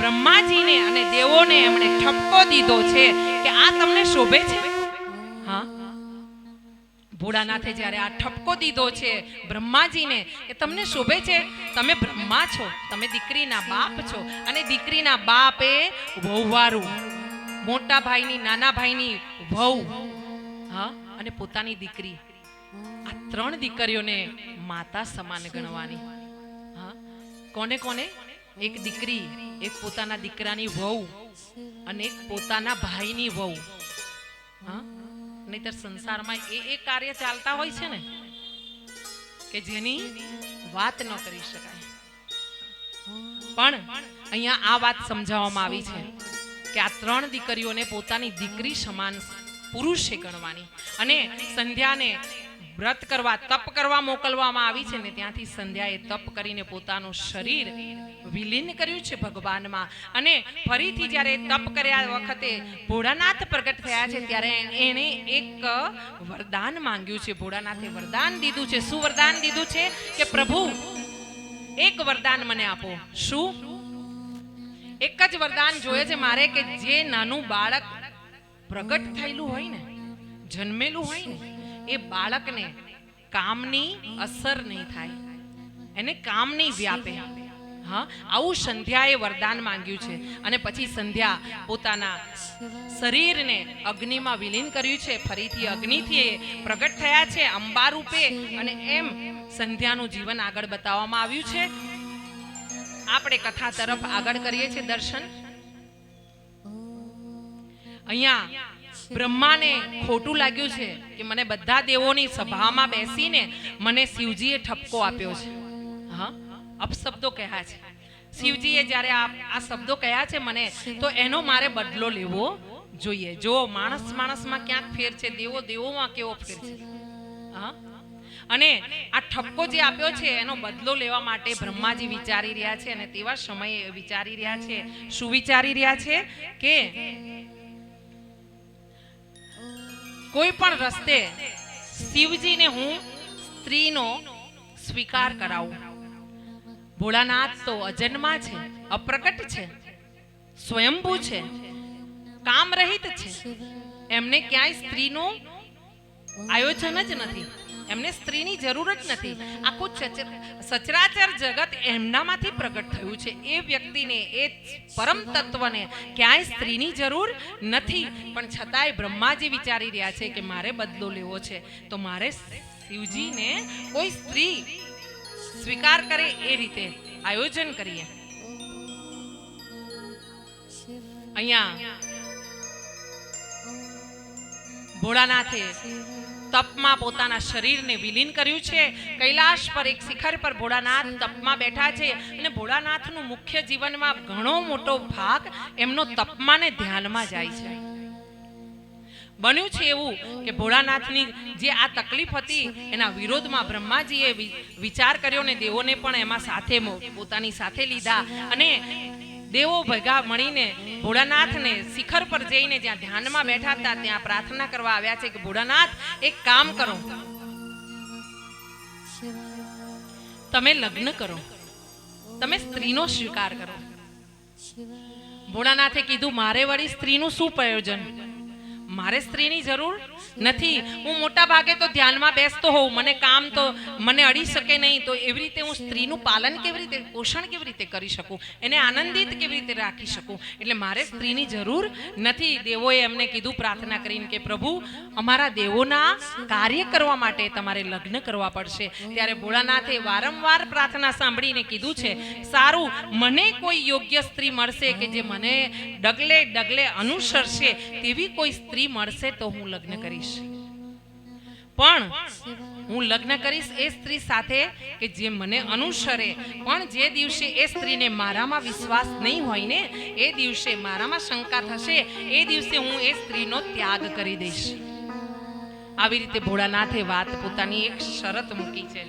બ્રહ્માજીને અને દેવોને એમણે ઠપકો દીધો છે કે આ તમને શોભે છે? હા? ભોળાનાથે જ્યારે આ ઠપકો દીધો છે બ્રહ્માજીને કે તમને શોભે છે? તમે બ્રહ્મા છો, તમે દીકરીના બાપ છો અને દીકરીના બાપ એ વહુવારું મોટા ભાઈની નાના ભાઈની વહુ, હા? અને પોતાની દીકરી. આ ત્રણ દીકરીઓને માતા સમાન ગણવાની. હા? કોને કોને? એક દીકરી, એક પોતાના દીકરાની વહુ અને એક પોતાના ભાઈની વહુ. નહીતર સંસારમાં એ એ કાર્ય ચાલતા હોય છે ને, કે જેની વાત ન કરી શકાય. પણ અહીંયા આ વાત સમજાવવામાં આવી છે કે આ ત્રણ દીકરીઓને પોતાની દીકરી સમાન પુરુષે ગણવાની. અને સંધ્યાને વ્રત કરવા, તપ કરવા મોકલવામાં આવી છે ને ત્યાંથી સંધ્યાએ તપ કરીને પોતાનું શરીર વિલીન કર્યું છે ભગવાનમાં. અને ફરીથી જ્યારે તપ કર્યા વખતે ભોળાનાથ પ્રગટ થયા છે, ત્યારે એણે એક વરદાન માંગ્યું છે. ભોળાનાથે વરદાન દીધું છે. શું વરદાન દીધું છે? કે પ્રભુ, એક વરદાન મને આપો. શું? એક જ વરદાન જોઈએ છે મારે કે જે નાનું બાળક પ્રગટ થયેલું હોય ને, જન્મેલું હોય ને એ બાળકને કામની અસર નહીં થાય. એને કામ નહીં વ્યાપે. હા, આવું સંધ્યાએ વરદાન માંગ્યું છે. અને પછી સંધ્યા પોતાના શરીરને અગ્નિમાં વિલીન કર્યું છે. ફરીથી અગ્નિથી પ્રગટ થયા છે અંબા રૂપે. અને એમ સંધ્યાનું જીવન આગળ બતાવવામાં આવ્યું છે. આપણે કથા તરફ આગળ કરીએ છીએ દર્શન. અહીંયા બ્રહ્માને ખોટું લાગ્યું છે કે મને બધા દેવોની સભામાં બેસીને મને શિવજીએ ઠપકો આપ્યો છે. હા? અપશબ્દો કહ્યા છે? શિવજીએ જ્યારે આ આ શબ્દો કહ્યા છે મને, તો એનો મારે બદલો લેવો જોઈએ. જો માણસ માણસમાં ક્યાંક ફેર છે, દેવો દેવોમાં કેવો ફેર છે? હા? અને આ ઠપકો જે આપ્યો છે, એનો બદલો લેવા માટે બ્રહ્માજી વિચારી રહ્યા છે અને તેવા સમયે વિચારી રહ્યા છે શું વિચારી રહ્યા છે કે કોઈ પણ રસ્તે શિવજીને હું સ્ત્રીનો સ્વીકાર કરાવું. ભોળાનાથ તો અજન્મા છે અપ્રકટ છે, સ્વયંભૂ છે કામ રહિત છે. એમને ક્યાંય સ્ત્રીનું આયોજન જ નથી. એમને સ્ત્રીની જરૂર જ નથી. આખું સચરાચર જગત એમનામાંથી પ્રગટ થયું છે. એ વ્યક્તિને, એ પરમ તત્વને ક્યાંય સ્ત્રીની જરૂર નથી. પણ છતાંય બ્રહ્માજી વિચારી રહ્યા છે કે મારે બદલો લેવો છે. તો મારે શિવજીને કોઈ સ્ત્રી સ્વીકાર કરે એ રીતે આયોજન કરીએ. અહીંયા ભોળાનાથે તપમાં પોતાના શરીરને વિલીન કર્યું છે. કૈલાશ પર એક શિખર પર ભોળાનાથ તપમાં બેઠા છે અને ભોળાનાથનું મુખ્ય જીવનમાં ઘણો મોટો ભાગ એમનો તપમાં ને ધ્યાનમાં જાય છે. બન્યું છે એવું કે ભોળાનાથની જે આ તકલીફ હતી, એના વિરોધમાં બ્રહ્માજીએ વિચાર કર્યો ને દેવોને પણ એમાં સાથે પોતાની સાથે લીધા અને દેવો ભેગા મળીને ભોળાનાથને શિખર પર જઈને જ્યાં ધ્યાનમાં બેઠા હતા, ત્યાં પ્રાર્થના કરવા આવ્યા છે કે ભોળાનાથ, એક કામ કરો. તમે લગ્ન કરો. તમે સ્ત્રીનો સ્વીકાર કરો. ભોળાનાથે કીધું, મારે વળી સ્ત્રીનું શું પ્રયોજન? મારે સ્ત્રીની જરૂર નથી. હું મોટા ભાગે તો ધ્યાનમાં બેસતો હોઉં. મને કામ તો, મને અડી શકે નહીં. તો એવી રીતે હું સ્ત્રીનું પાલન કેવી રીતે, પોષણ કેવી રીતે કરી શકું? એને આનંદિત કેવી રીતે રાખી શકું? એટલે મારે સ્ત્રીની જરૂર નથી. દેવોએ એમને કીધું પ્રાર્થના કરીને કે, પ્રભુ, અમારા દેવોના કાર્ય કરવા માટે તમારે લગ્ન કરવા પડશે. ત્યારે ભોળાનાથે વારંવાર પ્રાર્થના સાંભળીને કીધું છે, સારું, મને કોઈ યોગ્ય સ્ત્રી મળશે કે જે મને ડગલે ડગલે અનુસરશે તેવી કોઈ સ્ત્રી મળશે તો હું લગ્ન કરીશ. પણ હું લગ્ન કરીશ એ સ્ત્રી સાથે કે જે મને અનુસરે. પણ જે દિવસે એ સ્ત્રીને મારામાં વિશ્વાસ નહીં હોય ને, એ દિવસે મારામાં શંકા થશે, એ દિવસે હું એ સ્ત્રીનો ત્યાગ કરી દઈશ. આવી રીતે ભોળાનાથે વાત પોતાની એક શરત મૂકી છે.